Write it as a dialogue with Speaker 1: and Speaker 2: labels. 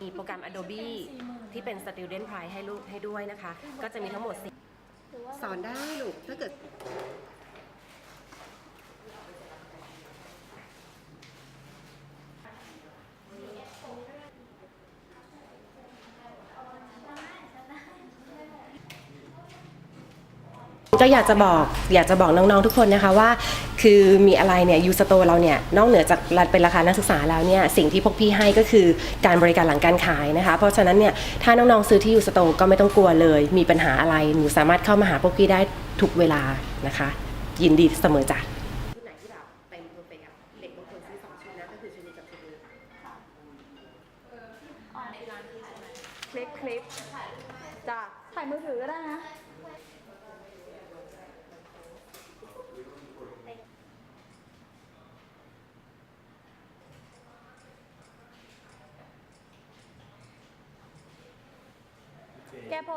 Speaker 1: มีโปรแกรม Adobe ที่เป็น Student Price ให้ลูกให้ด้วยนะคะ ก็จะมีทั้งหมดสี่
Speaker 2: หรือว่า
Speaker 1: สอนได้ลูกถ้าเกิด ก็อยากจะบอกอยากจะบอกน้องๆทุกคนนะคะว่า คือมีอะไรเนี่ยยูสโตเราเนี่ยนอกเหนือจากเป็นราคานักศึกษาแล้วเนี่ยสิ่งที่พวกพี่ให้ก็คือการบริการหลังการขายนะคะ เพราะฉะนั้นเนี่ยถ้าน้องๆซื้อที่ยูสโตก็ไม่ต้องกลัวเลย มีปัญหาอะไรหนูสามารถเข้ามาหาพวกพี่ได้ทุกเวลานะคะ ยินดีเสมอจ้ะชุดไหนที่แบบเต็มเพอร์เฟกต์เด็กบางคนซื้อสองชุดนะก็คือชุดนี้กับชุดนี้
Speaker 2: คลิปคลิปจ้ะถ่ายมือถือก็ได้นะ แกโพส